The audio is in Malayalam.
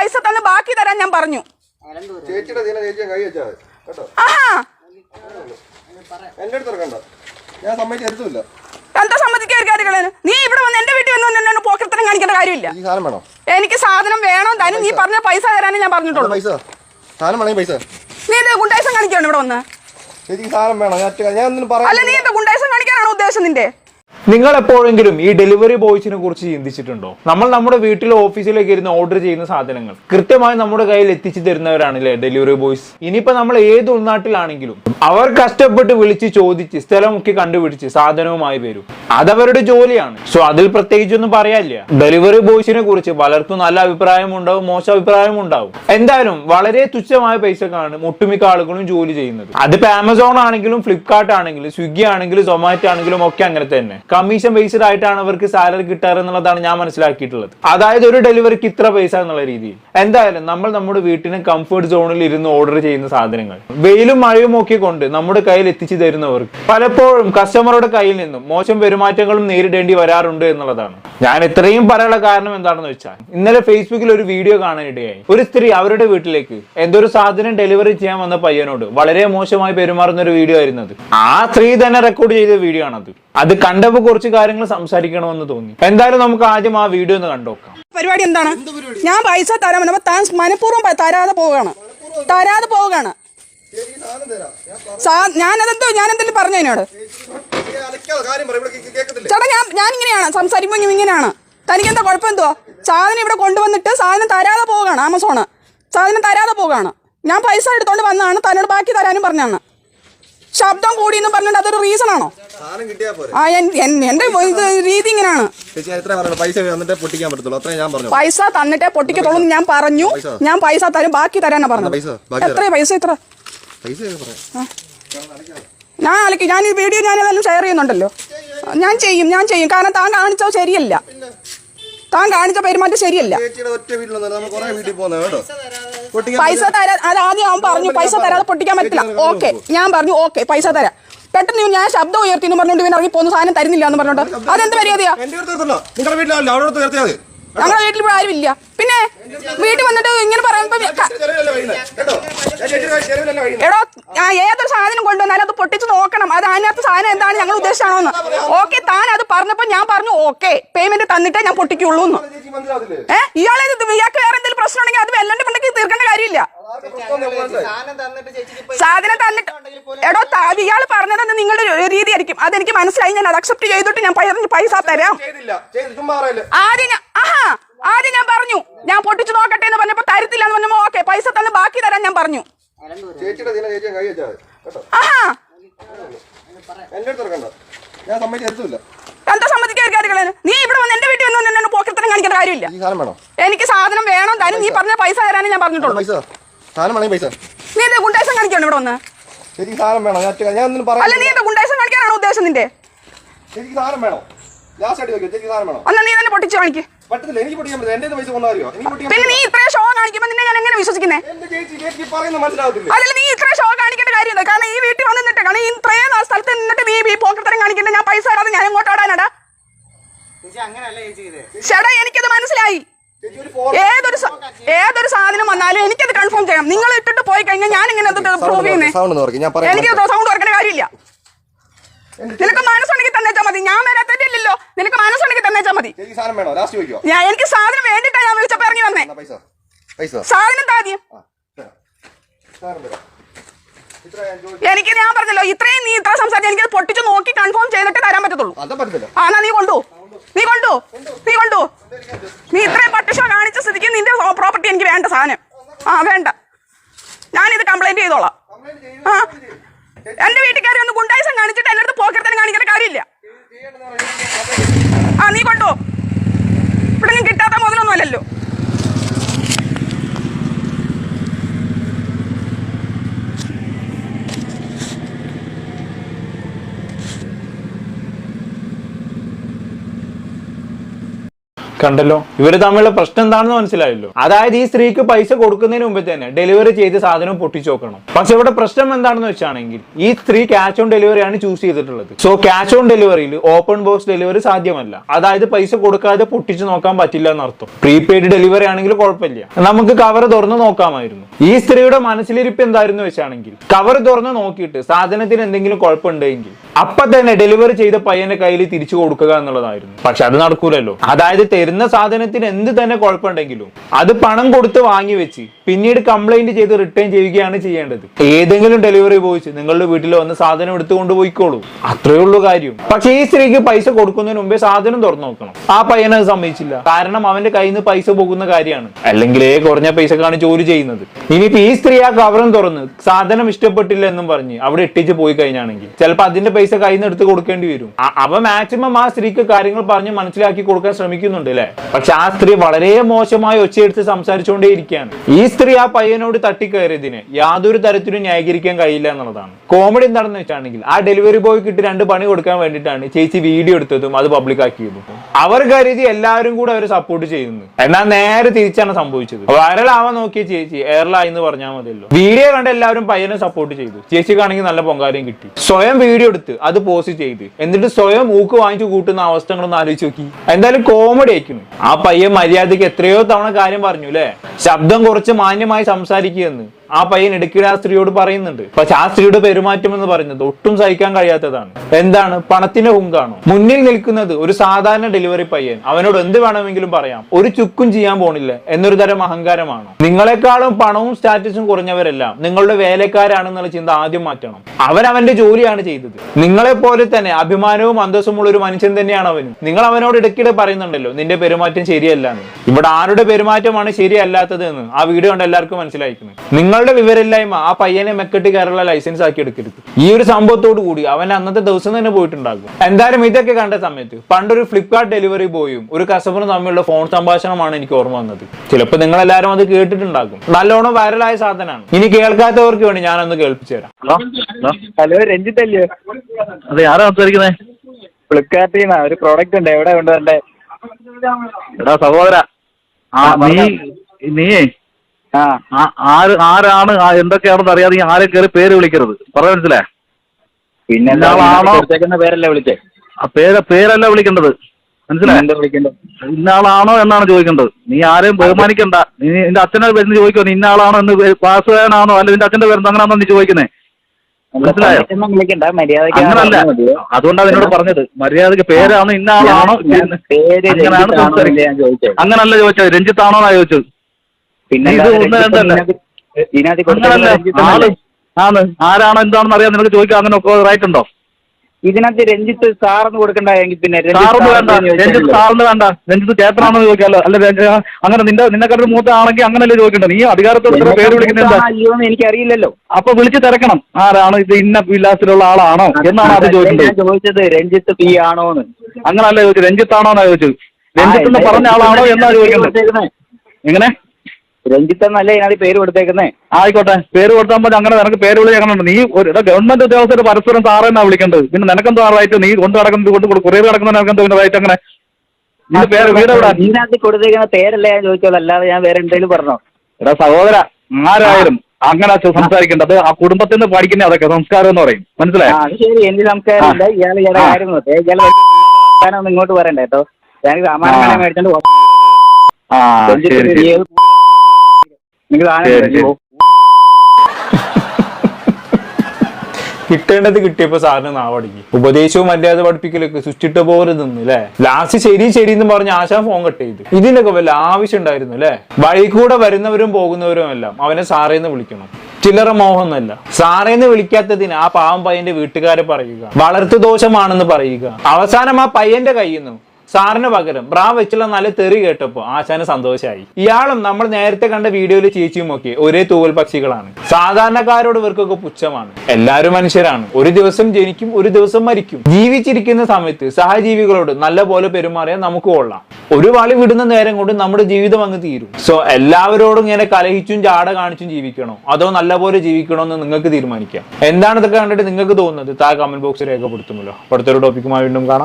പൈസ തന്ന് ബാക്കി തരാൻ ഞാൻ പറഞ്ഞു. ചേച്ചിയുടെ തീനെ ചേച്ചിയെ കൈ വെച്ചാൽ മതി. കേട്ടോ? ആഹാ. എന്റെ അടുത്ത് ഇറക്കണ്ട. ഞാൻ എന്താ സമ്മതിക്കാൻ നീ ഇവിടെ വന്ന് എന്റെ വീട്ടിൽ വന്ന് എന്നോട് പോക്കരത്തരം കാണിക്കേണ്ട കാര്യമില്ല. ഈ സാധനം വേണോ? എനിക്ക് സാധനം വേണം തരും നീ പറഞ്ഞ പൈസ തരാനേ ഞാൻ പറഞ്ഞിട്ടുള്ളൂ. പൈസ സാധനം വേണമെങ്കിൽ പൈസ നീ ഇത് ഗുണ്ടായസം കാണിക്കാണ് ഇവിടെ വന്ന്? സാധനം വേണം? ഞാൻ ഞാൻ ഒന്നും അല്ല നീ എന്താ ഗുണ്ടായസം കാണിക്കാനാണോ ഉദ്ദേശം നിന്റെ? നിങ്ങൾ എപ്പോഴെങ്കിലും ഈ ഡെലിവറി ബോയ്സിനെ കുറിച്ച് ചിന്തിച്ചിട്ടുണ്ടോ? നമ്മൾ നമ്മുടെ വീട്ടിലോ ഓഫീസിലേക്ക് ഇരുന്ന് ഓർഡർ ചെയ്യുന്ന സാധനങ്ങൾ കൃത്യമായി നമ്മുടെ കയ്യിൽ എത്തിച്ചു തരുന്നവരാണ് തരുന്നവരാണല്ലേ ഡെലിവറി ബോയ്സ്? ഇനിയിപ്പോ നമ്മൾ ഏത് ഉൾനാട്ടിലാണെങ്കിലും അവർ കഷ്ടപ്പെട്ട് വിളിച്ച് ചോദിച്ച് സ്ഥലമൊക്കെ കണ്ടുപിടിച്ച് സാധനവുമായി വരും. അതവരുടെ ജോലിയാണ്. സോ അതിൽ പ്രത്യേകിച്ചൊന്നും പറയാനില്ല. ഡെലിവറി ബോയ്സിനെ കുറിച്ച് പലർക്കും നല്ല അഭിപ്രായം ഉണ്ടാവും മോശം അഭിപ്രായം ഉണ്ടാവും. എന്തായാലും വളരെ തുച്ഛമായ പൈസക്കാണ് ഒട്ടുമിക്ക ആളുകളും ജോലി ചെയ്യുന്നത്. അതിപ്പോ ആമസോൺ ആണെങ്കിലും ഫ്ലിപ്കാർട്ട് ആണെങ്കിലും സ്വിഗ്ഗി ആണെങ്കിലും സൊമാറ്റോ ആണെങ്കിലും ഒക്കെ അങ്ങനെ തന്നെ. കമ്മീഷൻ ബേസ്ഡ് ആയിട്ടാണ് അവർക്ക് സാലറി കിട്ടാറ് എന്നുള്ളതാണ് ഞാൻ മനസ്സിലാക്കിയിട്ടുള്ളത്. അതായത് ഒരു ഡെലിവറിക്ക് ഇത്ര പൈസ എന്നുള്ള രീതിയിൽ. എന്തായാലും നമ്മൾ നമ്മുടെ വീട്ടിന് കംഫർട്ട് സോണിൽ ഇരുന്ന് ഓർഡർ ചെയ്യുന്ന സാധനങ്ങൾ. വെയിലും മഴയും ഒക്കെ കൊണ്ട് നമ്മുടെ കയ്യിൽ എത്തിച്ചു തരുന്നവർക്ക് പലപ്പോഴും കസ്റ്റമറുടെ കയ്യിൽ നിന്നും മോശം പെരുമാറ്റങ്ങളും നേരിടേണ്ടി വരാറുണ്ട് എന്നുള്ളതാണ്. ഞാൻ ഇത്രയും പറയാനുള്ള കാരണം എന്താണെന്ന് വെച്ചാൽ ഇന്നലെ ഫേസ്ബുക്കിൽ ഒരു വീഡിയോ കാണാനിടയായി. ഒരു സ്ത്രീ അവരുടെ വീട്ടിലേക്ക് എന്തൊരു സാധനം ഡെലിവറി ചെയ്യാൻ വന്ന പയ്യനോട് വളരെ മോശമായി പെരുമാറുന്ന ഒരു വീഡിയോ ആയിരുന്നത് ആ സ്ത്രീ തന്നെ റെക്കോർഡ് ചെയ്ത വീഡിയോ ആണത്. അത് കണ്ടപ്പോൾ കുറച്ച് കാര്യങ്ങൾ സംസാരിക്കണമെന്ന് തോന്നി. എന്തായാലും നമുക്ക് ആദ്യം ആ വീഡിയോ ഒന്ന് കണ്ടുനോക്കാം പരിപാടി എന്താണ്? ഞാൻ പൈസ തരാൻ വന്നപ്പോ താൻ മനഃപൂർവം തരാതെ പോവുകയാണ്. തരാതെ പോവുകയാണ്. ഞാനതെന്തോ ഞാൻ എന്തെങ്കിലും പറഞ്ഞു എന്നോട്? ചേട്ടാ ഞാൻ ഞാൻ ഇങ്ങനെയാണ് സംസാരിക്കുമ്പോൾ ഇങ്ങനെയാണ്. തനിക്ക് എന്താ കുഴപ്പം സാധനം ഇവിടെ കൊണ്ടുവന്നിട്ട് സാധനം തരാതെ പോവുകയാണ് ആമസോണ്. സാധനം തരാതെ പോവുകയാണ്. ഞാൻ പൈസ എടുത്തോണ്ട് വന്നതാണ് തന്നോട് ബാക്കി തരാനും പറഞ്ഞാണ് ശബ്ദം കൂടി എന്ന് പറഞ്ഞിട്ട് അതൊരു റീസൺ ആണോ ആ എൻ- എൻ- എന്റെ ഇത് രീതി ഇങ്ങനെയാണ് പൈസ തന്നിട്ടേ പൊട്ടിക്കാൻ പറ്റത്തുള്ളൂ. അത്രയും ഞാൻ പറഞ്ഞു പൈസ തന്നിട്ടേ പൊട്ടിക്കത്തുള്ളൂ ഞാൻ പറഞ്ഞു. ഞാൻ പൈസ തരും ബാക്കി തരാനാ പറഞ്ഞു പൈസ, ബാക്കി എത്ര പൈസ എത്ര ഞാൻ അലക്കി ഞാൻ ഈ വീഡിയോ ഞാൻ ഏതായാലും ഷെയർ ചെയ്യുന്നുണ്ടല്ലോ. ഞാൻ ചെയ്യും ഞാൻ ചെയ്യും. കാരണം താൻ കാണിച്ചത് ശരിയല്ല. താൻ കാണിച്ച പെരുമാറ്റം ശരിയല്ല. പൈസ തരാ അത് ആദ്യം അവൻ പറഞ്ഞു പൈസ തരാതെ പൊട്ടിക്കാൻ പറ്റില്ല. ഓക്കെ ഞാൻ പറഞ്ഞു ഓക്കെ പൈസ തരാം. പെട്ടെന്ന് ഞാൻ ശബ്ദം ഉയർത്തി എന്ന് പറഞ്ഞുകൊണ്ട് ഇവൻ ഇറങ്ങി പോകുന്ന. സാധനം തരുന്നില്ല എന്ന് പറഞ്ഞോണ്ട് അതെന്ത് മര്യാദയാ? ഞങ്ങളുടെ വീട്ടിൽ ഇപ്പോൾ ആരുമില്ല. പിന്നെ വീട്ടിൽ വന്നിട്ട് ഇങ്ങനെ പറയുമ്പോ എടോ ഏതൊരു സാധനം കൊണ്ടുവന്നാലും അത് പൊട്ടിച്ച് നോക്കണം. അത് അതിനകത്ത് സാധനം എന്താണ് ഞങ്ങൾ ഉദ്ദേശിച്ചാണോന്ന്. ഓക്കെ താൻ അത് പറഞ്ഞപ്പോ ഞാൻ പറഞ്ഞു ഓക്കെ പേയ്മെന്റ് തന്നിട്ടേ ഞാൻ പൊട്ടിക്കുള്ളൂ എന്ന് ഇയാളെ ഇയാൾക്ക് വേറെ എന്തെങ്കിലും പ്രശ്നം ഉണ്ടെങ്കിൽ അത് വെല്ലന്റെ പണ്ടേക്ക് തീർക്കേണ്ട കാര്യമില്ല. സാധനം തന്നിട്ട് എടോ ഇയാൾ പറഞ്ഞത് നിങ്ങളുടെ ഒരു രീതി ആയിരിക്കും. അതെനിക്ക് മനസ്സിലായി. ഞാൻ അത് അക്സെപ്റ്റ് ചെയ്തിട്ട് ഞാൻ പൈസ തരാം. ആദ്യം ഞാൻ ആഹാ. ആദ്യം ഞാൻ പറഞ്ഞു. ഞാൻ പൊട്ടിച്ചു നോക്കട്ടെ എന്ന് പറഞ്ഞപ്പോ തരത്തില്ല എന്ന് പറഞ്ഞപ്പോ ഓക്കെ പൈസ തന്നെ ബാക്കി തരാൻ ഞാൻ പറഞ്ഞു. ആഹാ. എന്റെ അടുത്ത് ഞാൻ സമ്മതിച്ച് തരത്തുമില്ല എന്താ സമ്മതിക്കാൻ കാര്യങ്ങൾ നീ ഇവിടെ വന്ന് എന്റെ വീട്ടിൽ വന്ന് എന്നോട് പോക്കരത്തരം കാണിക്കേണ്ട കാര്യമില്ല ഈ സാധനം വേണോ? എനിക്ക് സാധനം വേണം. തരും നീ പറഞ്ഞ പൈസ തരാനേ ഞാൻ പറഞ്ഞിട്ടുള്ളൂ. പൈസ സാധനം വേണമെങ്കിൽ പൈസ നീ എന്താ ഗുണ്ടായിസം കാണിക്കാണ് ഇവിടെ വന്ന്? ചേച്ചിക്ക് സാധനം വേണം. ഞാൻ ഒറ്റ- ഞാൻ ഒന്നും അല്ല പറയാം നീ എന്താ ഗുണ്ടായിസം കാണിക്കാനാണോ ഉദ്ദേശം നിന്റെ? ചേച്ചിക്ക് സാധനം വേണോ. ലാസ്റ്റ് ആയിട്ട് ചോദിക്കും ചേച്ചിക്ക് സാധനം വേണോ. എന്നാ നീ തന്നെ പൊട്ടിച്ച് കാണിക്ക്. പറ്റത്തില്ല. എനിക്ക് പൊട്ടിക്കാൻ പറ്റില്ല. എന്റെ പൈസ കൊണ്ടാ അറിയോ എനിക്ക് പൊട്ടിക്കാൻ പിന്നെ നീ ഇത്രയും ഷോ കാണിക്കുമ്പോ നിന്നെ ഞാൻ എങ്ങനെ വിശ്വസിക്കുന്നേ? എന്റെ ചേച്ചി ചേച്ചി പറയുന്നത് മനസ്സിലാവത്തില്ല. അതല്ല നീ ഇത്രയും ഷോ കാണിക്കേണ്ട കാര്യമില്ല. കാരണം ഈ വീട്ടിൽ വന്ന് നിന്നിട്ട് കാരണം ഈ ഇത്രയും നാൾ സ്ഥലത്ത് നിന്നിട്ട് നീ ഈ പോക്കത്തരം കാണിക്കേണ്ട ഞാൻ പൈസ തരാതെ ഞാൻ ഓടാനാടാ ചേച്ചി അങ്ങനെയല്ല ചേച്ചി ഇത് ചേട്ടാ എനിക്കത് മനസ്സിലായി. ഏതൊരു ഏതൊരു സാധനം വന്നാലും എനിക്കത് കൺഫേം ചെയ്യണം. നിങ്ങൾ ഇട്ടിട്ട് പോയി കഴിഞ്ഞാൽ ഞാൻ ഇങ്ങനെ പ്രൂവ് ചെയ്യുന്നേ. സൗണ്ട് എന്ന് ഞാൻ പറയാം. എനിക്ക് സൗണ്ട് ഓർക്കേണ്ട കാര്യമില്ല. നിനക്ക് മനസ്സുണ്ടെങ്കിൽ തന്നേച്ചാ മതി. ഞാൻ വരാത്തല്ലോ നിനക്ക് മനസ്സുണ്ടെങ്കിൽ തന്നേച്ചാ മതി. ഞാൻ എനിക്ക് സാധനം വേണ്ടിട്ടാ ഞാൻ വിളിച്ചപ്പോ ഇറങ്ങി വന്നേ. പൈസ? പൈസ? സാധനം താദ്യം എനിക്ക് ഞാൻ പറഞ്ഞല്ലോ ഇത്രയും നീ ഇത്ര സംസാരിച്ച് എനിക്ക് പൊട്ടിച്ചു നോക്കി കൺഫേം ചെയ്തിട്ട് തരാൻ പറ്റത്തുള്ളൂ. ആ നീ കൊണ്ടു നീ കൊണ്ടു? നീ കൊണ്ടു? നീ ഇത്രയും പട്ടിഷ കാണിച്ച സ്ഥിതിക്ക് നിന്റെ പ്രോപ്പർട്ടി എനിക്ക് വേണ്ട സാധനം. ആ വേണ്ട. ഞാനിത് കംപ്ലൈന്റ് ചെയ്തോളാം. ആ? എന്റെ വീട്ടുകാരി ഒന്ന് ഗുണ്ടായിസം കാണിച്ചിട്ട് എന്റെ അടുത്ത് പോക്കരത്തിന് കാണിക്കേണ്ട കാര്യമില്ല. ആ നീ കൊണ്ടു? ഇവിടെ കിട്ടാത്ത മുതലൊന്നും അല്ലല്ലോ. കണ്ടല്ലോ. ഇവർ തമ്മിലുള്ള പ്രശ്നം എന്താണെന്ന് മനസ്സിലായല്ലോ. അതായത് ഈ സ്ത്രീക്ക് പൈസ കൊടുക്കുന്നതിന് മുമ്പ് തന്നെ ഡെലിവറി ചെയ്ത് സാധനം പൊട്ടിച്ചു നോക്കണം പക്ഷെ ഇവിടെ പ്രശ്നം എന്താണെന്ന് വെച്ചാണെങ്കിൽ ഈ സ്ത്രീ ക്യാഷ് ഓൺ ഡെലിവറിയാണ് ചൂസ് ചെയ്തിട്ടുള്ളത്. സോ ക്യാഷ് ഓൺ ഡെലിവറിയിൽ ഓപ്പൺ ബോക്സ് ഡെലിവറി സാധ്യമല്ല. അതായത് പൈസ കൊടുക്കാതെ പൊട്ടിച്ചു നോക്കാൻ പറ്റില്ല എന്നർത്ഥം. പ്രീപെയ്ഡ് ഡെലിവറി ആണെങ്കിൽ കുഴപ്പമില്ല. നമുക്ക് കവർ തുറന്ന് നോക്കാമായിരുന്നു. ഈ സ്ത്രീയുടെ മനസ്സിലിരിപ്പ് എന്തായിരുന്നു വെച്ചാണെങ്കിൽ കവർ തുറന്ന് നോക്കിയിട്ട് സാധനത്തിന് എന്തെങ്കിലും കുഴപ്പമുണ്ടെങ്കിൽ അപ്പൊ തന്നെ ഡെലിവറി ചെയ്ത പയ്യന്റെ കയ്യിൽ തിരിച്ചു കൊടുക്കുക എന്നുള്ളതായിരുന്നു. പക്ഷെ അത് നടക്കൂലല്ലോ. അതായത് തരുന്ന സാധനത്തിന് എന്ത് തന്നെ കുഴപ്പമുണ്ടെങ്കിലും അത് പണം കൊടുത്ത് വാങ്ങി വെച്ച് പിന്നീട് കംപ്ലൈന്റ് ചെയ്ത് റിട്ടേൺ ചെയ്യുകയാണ് ചെയ്യേണ്ടത്. ഏതെങ്കിലും ഡെലിവറി ബോയ്സ് നിങ്ങളുടെ വീട്ടിൽ വന്ന് സാധനം എടുത്തുകൊണ്ട് പോയിക്കോളൂ അത്രേ ഉള്ളൂ കാര്യം. പക്ഷേ ഈ സ്ത്രീക്ക് പൈസ കൊടുക്കുന്നതിന് മുമ്പേ സാധനം തുറന്നു നോക്കണം. ആ പയ്യനെ അത് സമ്മതിച്ചില്ല. കാരണം അവന്റെ കയ്യിൽ നിന്ന് പൈസ പോകുന്ന കാര്യമാണ്. അല്ലെങ്കിലേ കുറഞ്ഞ പൈസക്കാണ് ജോലി ചെയ്യുന്നത്. ഇനിയിപ്പോ ഈ സ്ത്രീ ആ കവറും തുറന്ന് സാധനം ഇഷ്ടപ്പെട്ടില്ല എന്നും പറഞ്ഞ് അവിടെ ഇട്ടിച്ച് പോയി കഴിഞ്ഞാണെങ്കിൽ ചിലപ്പോൾ അതിന്റെ പൈസ കയ്യിൽ നിന്ന് എടുത്ത് കൊടുക്കേണ്ടി വരും. അവ മാക്സിമം ആ സ്ത്രീക്ക് കാര്യങ്ങൾ പറഞ്ഞ് മനസ്സിലാക്കി കൊടുക്കാൻ ശ്രമിക്കുന്നുണ്ട് അല്ലെ? പക്ഷെ ആ സ്ത്രീ വളരെ മോശമായി ഒച്ചയെടുത്ത് സംസാരിച്ചുകൊണ്ടേ ഇരിക്കുകയാണ്. ഈ സ്ത്രീ ആ പയ്യനോട് തട്ടിക്കയറിയതിന് യാതൊരു തരത്തിലും ന്യായീകരിക്കാൻ കഴിയില്ല എന്നുള്ളതാണ്. കോമഡി എന്താണെന്ന് വെച്ചാണെങ്കിൽ ആ ഡെലിവറി ബോയ് ഇട്ട് രണ്ട് പണി കൊടുക്കാൻ വേണ്ടിയിട്ടാണ് ചേച്ചി വീഡിയോ എടുത്തതും അത് പബ്ലിക് ആക്കിയതും. അവർ കരുതി എല്ലാവരും കൂടെ അവരെ സപ്പോർട്ട് ചെയ്യുന്നു. എന്നാൽ നേരെ തിരിച്ചാണ് സംഭവിച്ചത്. വൈറലാവാൻ നോക്കിയ ചേച്ചി എയർലായി എന്ന് പറഞ്ഞാൽ മതിയല്ലോ. വീഡിയോ കണ്ട് എല്ലാവരും പയ്യനെ സപ്പോർട്ട് ചെയ്തു. ചേച്ചി ചേച്ചിക്കാണെങ്കിൽ നല്ല പൊങ്കാലയും കിട്ടി. സ്വയം വീഡിയോ എടുത്ത് അത് പോസ്റ്റ് ചെയ്ത്. എന്നിട്ട് സ്വയം മൂക്ക് വാങ്ങിച്ചു കൂട്ടുന്ന അവസ്ഥകളൊന്നും ആലോചിച്ച് നോക്കി. എന്തായാലും കോമഡി ആയിരിക്കുന്നു ആ പയ്യൻ മര്യാദയ്ക്ക് എത്രയോ തവണ കാര്യം പറഞ്ഞു അല്ലേ ശബ്ദം കുറച്ച് മാന്യമായി സംസാരിക്കുകയെന്ന്. ആ പയ്യൻ ഇടുക്കിയുടെ ആ സ്ത്രീയോട് പറയുന്നുണ്ട്. പക്ഷെ ആ സ്ത്രീയുടെ പെരുമാറ്റം എന്ന് പറയുന്നത് ഒട്ടും സഹിക്കാൻ കഴിയാത്തതാണ്. എന്താണ്? പണത്തിന്റെ ഹുങ്കാണോ? മുന്നിൽ നിൽക്കുന്നത് ഒരു സാധാരണ ഡെലിവറി പയ്യൻ. അവനോട് എന്ത് വേണമെങ്കിലും പറയാം. ഒരു ചുക്കും ചെയ്യാൻ പോണില്ല. എന്നൊരു തരം അഹങ്കാരമാണ്? നിങ്ങളെക്കാളും പണവും സ്റ്റാറ്റസും കുറഞ്ഞവരെല്ലാം നിങ്ങളുടെ വേലക്കാരാണെന്നുള്ള ചിന്ത ആദ്യം മാറ്റണം. അവൻ അവന്റെ ജോലിയാണ് ചെയ്തത്. നിങ്ങളെ പോലെ തന്നെ അഭിമാനവും അന്തസ്സുമുള്ള ഒരു മനുഷ്യൻ തന്നെയാണ് അവനും. നിങ്ങൾ അവനോട് ഇടയ്ക്കിടെ പറയുന്നുണ്ടല്ലോ നിന്റെ പെരുമാറ്റം ശരിയല്ലന്ന്. ഇവിടെ ആരുടെ പെരുമാറ്റമാണ് ശരിയല്ലാത്തത് എന്ന് ആ വീഡിയോ കണ്ട് എല്ലാവർക്കും മനസ്സിലായിരിക്കുന്നു നിങ്ങളുടെ വിവരമില്ലായ്മ ആ പയ്യനെ മെക്കെട്ടി കയറുള്ള ലൈസൻസ് ആക്കി എടുക്കരുത്. ഈ ഒരു സംഭവത്തോട് കൂടി അവൻ അന്നത്തെ ദിവസം തന്നെ പോയിട്ടുണ്ടാകും. എന്തായാലും ഇതൊക്കെ കണ്ട സമയത്ത് പണ്ടൊരു ഫ്ലിപ്കാർട്ട് ഡെലിവറി ബോയും ഒരു കസ്റ്റമറും തമ്മിലുള്ള ഫോൺ സംഭാഷണമാണ് എനിക്ക് ഓർമ്മ വന്നത്. ചിലപ്പോൾ നിങ്ങൾ എല്ലാവരും അത് കേട്ടിട്ടുണ്ടാകും. നല്ലോണം വൈറലായ സാധനമാണ്. ഇനി കേൾക്കാത്തവർക്ക് വേണ്ടി ഞാനൊന്ന് കേൾപ്പിച്ചു തരാം. ഹലോ? ഹലോ? രഞ്ജിത്ത് അല്ലയോ അതെ ആരാ സംസാരിക്കുന്നത് ഫ്ലിപ്കാർട്ടിൽ നിന്നാ ഒരു പ്രോഡക്റ്റ് ഉണ്ട്. എവിടെ കൊണ്ടുവരണ്ടേ? എടാ സഹോദര. ആ നീ നീയേ ആ ആ- ആര് ആരാണ് എന്തൊക്കെയാണെന്ന് അറിയാതെ ആരെ കയറി പേര് വിളിക്കരുത്. പറയാൻ മനസ്സിലേ പിന്നെ ഇന്നാളാണോ? പേരല്ലേ വിളിച്ചേ? ആ പേര് പേരല്ല വിളിക്കേണ്ടത്. മനസ്സിലായി? ഇന്നാളാണോ എന്നാണ് ചോദിക്കേണ്ടത്. നീ ആരെയും ബഹുമാനിക്കണ്ട. നീ നിന്റെ അച്ഛനെ വരുന്ന ചോദിക്കോ. നീ ഇന്നാളാണോ എന്ന് പാസ്വേനാണോ അല്ല നിന്റെ അച്ഛന്റെ പേര് അങ്ങനെ നീ ചോദിക്കുന്നേ? മനസ്സിലായോ? അങ്ങനല്ല? അതുകൊണ്ടാണ് നിന്നോട് പറഞ്ഞത്. മര്യാദയ്ക്ക് പേരാണോ ഇന്നാളാണോ അങ്ങനെയാണ് സംസാരിക്കുന്നത് അങ്ങനല്ല ചോദിച്ചത്. രഞ്ജിത്താണോ എന്നാ ചോദിച്ചത്? പിന്നെ. ഇതിനകത്ത്? ആണ്. ആരാണോ എന്താണെന്ന് അറിയാൻ നിനക്ക് ചോദിക്കാൻ അങ്ങനെ ഒക്കെ റൈറ്റ് ഉണ്ടോ? ഇതിനകത്ത് രഞ്ജിത്ത് സാറെന്ന് കൊടുക്കണ്ടെങ്കിൽ പിന്നെ വേണ്ട. രഞ്ജിത്ത്? സാറിന് വേണ്ട. രഞ്ജിത്ത് ചേട്ടനാണെന്ന് ചോദിക്കാമല്ലോ അല്ല അങ്ങനെ നിന്റെ നിന്നെക്കാട്ട് മൂത്ത ആണെങ്കിൽ അങ്ങനല്ലേ ചോദിക്കണ്ടേ? നീ അധികാരത്തോട് പേര് വിളിക്കുന്നത് എനിക്ക് അറിയില്ലല്ലോ എനിക്കറിയില്ലല്ലോ. അപ്പൊ വിളിച്ച് തിരക്കണം. ആരാണ് ഇത് ഇന്ന വിലാസത്തിലുള്ള ആളാണോ? എന്നാണ് അത് ചോദിക്കുന്നത് ചോദിച്ചത് രഞ്ജിത്ത് പി ആണോന്ന്. അങ്ങനല്ല ചോദിച്ചത്. രഞ്ജിത്ത് ആണോന്നാ ചോദിച്ചത്? രഞ്ജിത്ത് എന്ന് പറഞ്ഞ ആളാണോ എന്നാ ചോദിക്കുന്നത് എങ്ങനെ? രഞ്ജിത്ത് എന്നല്ലേ ഇതിനകത്ത് പേര് കൊടുത്തേക്കുന്നേ? ആയിക്കോട്ടെ. പേര് കൊടുത്താൽ മതി. അങ്ങനെ നിനക്ക് പേര് വിളി അങ്ങനെ നീ ഒരു ഗവൺമെന്റ് ഉദ്യോഗസ്ഥർ പരസ്പരം താറെന്നാ വിളിക്കേണ്ടത്. പിന്നെ നിനക്കെന്തോ റൈറ്റ് നീ കൊണ്ട് നടക്കുന്നത് കൊണ്ട് കൊറിയർ നടക്കുന്ന നിനക്കെന്തോ പിന്നെ റൈറ്റ് അങ്ങനെ? നിന്റെ പേര് വീട് എവിടെ ഇതിനകത്ത് കൊടുത്തേക്കുന്ന പേരല്ലേ ഞാൻ ചോദിച്ചോളൂ അല്ലാതെ ഞാൻ വേറെ എന്തെങ്കിലും പറഞ്ഞോ? എടാ സഹോദര ആരായാലും അങ്ങനെ സംസാരിക്കേണ്ടത് ആ കുടുംബത്തിൽ നിന്ന് പഠിക്കുന്ന അതൊക്കെ സംസ്കാരം എന്ന് പറയും. മനസ്സിലായി? ശരി. എന്റെ സംസ്കാരമില്ല ഇയാൾ ഇയാളുടെ ആ. കാര്യം ഇയാൾ ഇങ്ങോട്ട് പറയണ്ട കേട്ടോ. ഞാൻ രാമായണം മേടിച്ചോണ്ട് ആ ശരി നിങ്ങൾ. കിട്ടേണ്ടത് കിട്ടിയപ്പോ സാറിന് നാവടങ്ങി ഉപദേശവും മര്യാദ പഠിപ്പിക്കലൊക്കെ സുച്ചിട്ട പോലെ നിന്ന് അല്ലെ ലാസ്റ്റ് ശരി ശരി എന്ന് പറഞ്ഞ ആശാ ഫോൺ കട്ട് ചെയ്തു. ഇതിനൊക്കെ വല്ല ആവശ്യം ഉണ്ടായിരുന്നു അല്ലെ വഴി കൂടെ വരുന്നവരും പോകുന്നവരും എല്ലാം അവനെ സാറേന്ന് വിളിക്കണം. ചില്ലറ മോഹമൊന്നുമല്ല. സാറേന്ന് വിളിക്കാത്തതിന് ആ പാവം പയ്യന്റെ വീട്ടുകാരെ പറയുക. വളർത്തു ദോഷമാണെന്ന് പറയുക. അവസാനം ആ പയ്യന്റെ കയ്യിൽ നിന്നും സാറിന് പകരം ബ്രാ വെച്ചുള്ള നല്ല തെറി കേട്ടപ്പോ ആശാന് സന്തോഷമായി ഇയാളും നമ്മൾ നേരത്തെ കണ്ട വീഡിയോയിൽ ചേച്ചിയും ഒക്കെ ഒരേ തൂവൽ പക്ഷികളാണ്. സാധാരണക്കാരോട് ഇവർക്കൊക്കെ പുച്ഛമാണ്. എല്ലാരും മനുഷ്യരാണ്. ഒരു ദിവസം ജനിക്കും ഒരു ദിവസം മരിക്കും. ജീവിച്ചിരിക്കുന്ന സമയത്ത് സഹജീവികളോട് നല്ല പോലെ പെരുമാറിയാൽ നമുക്ക് കൊള്ളാം. ഒരു വളി വിടുന്ന നേരം കൊണ്ട് നമ്മുടെ ജീവിതം അങ്ങ് തീരും. സോ എല്ലാവരോടും ഇങ്ങനെ കലഹിച്ചും ചാട കാണിച്ചും ജീവിക്കണോ? അതോ നല്ല പോലെ ജീവിക്കണോ എന്ന് നിങ്ങൾക്ക് തീരുമാനിക്കാം. എന്താണ് ഇതൊക്കെ കണ്ടിട്ട് നിങ്ങൾക്ക് തോന്നുന്നത്? താ കമന്റ് ബോക്സിൽ രേഖപ്പെടുത്തുമല്ലോ. അടുത്തൊരു ടോപ്പിക്കുമായി വീണ്ടും കാണാം.